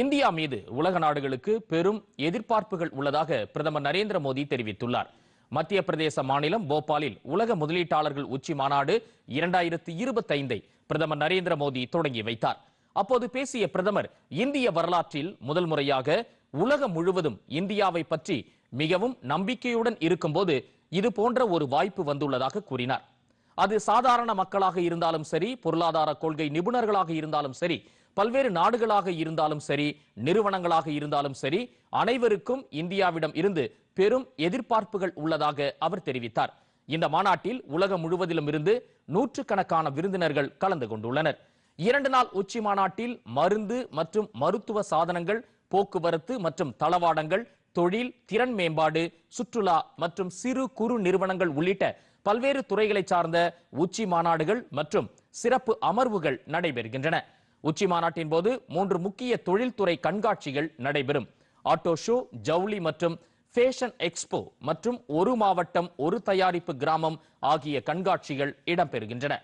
India மீது உலக நாடுகளுக்கு பெரும் எதிர்பார்ப்புகள் உள்ளதாக பிரதமர் நரேந்திர மோடி தெரிவித்துள்ளார். மத்திய பிரதேச மாநிலம் போபாலில் உலக முதலீட்டாளர்கள் உச்சி மாநாடு இரண்டாயிரத்தி இருபத்தைந்தை பிரதமர் நரேந்திர மோடி தொடங்கி வைத்தார். அப்போது பேசிய பிரதமர் இந்திய வரலாற்றில் முதல் முறையாக உலகம் முழுவதும் இந்தியாவை பற்றி மிகவும் நம்பிக்கையுடன் இருக்கும்போது இது போன்ற ஒரு வாய்ப்பு வந்துள்ளதாக கூறினார். அது சாதாரண மக்களாக இருந்தாலும் சரி பொருளாதார கொள்கை நிபுணர்களாக இருந்தாலும் சரி பல்வேறு நாடுகளாக இருந்தாலும் சரி நிறுவனங்களாக இருந்தாலும் சரி அனைவருக்கும் இந்தியாவிடம் இருந்து பெரும் எதிர்பார்ப்புகள் உள்ளதாக அவர் தெரிவித்தார். இந்த மாநாட்டில் உலகம் முழுவதிலும் இருந்து நூற்றுக்கணக்கான விருந்தினர்கள் கலந்து கொண்டுள்ளனர். இரண்டு நாள் உச்சி மாநாட்டில் மருந்து மற்றும் மருத்துவ சாதனங்கள் போக்குவரத்து மற்றும் தளவாடங்கள் தொழில் திறன் மேம்பாடு சுற்றுலா மற்றும் சிறு குறு நிறுவனங்கள் உள்ளிட்ட பல்வேறு துறைகளை சார்ந்த உச்சி மாநாடுகள் மற்றும் சிறப்பு அமர்வுகள் நடைபெறுகின்றன. உச்சி மாநாட்டின் போது மூன்று முக்கிய தொழில்துறை கண்காட்சிகள் நடைபெறும். ஆட்டோ ஷோ ஜவுளி மற்றும் ஃபேஷன் எக்ஸ்போ மற்றும் ஒரு மாவட்டம் ஒரு தயாரிப்பு கிராமம் ஆகிய கண்காட்சிகள் இடம்பெறுகின்றன.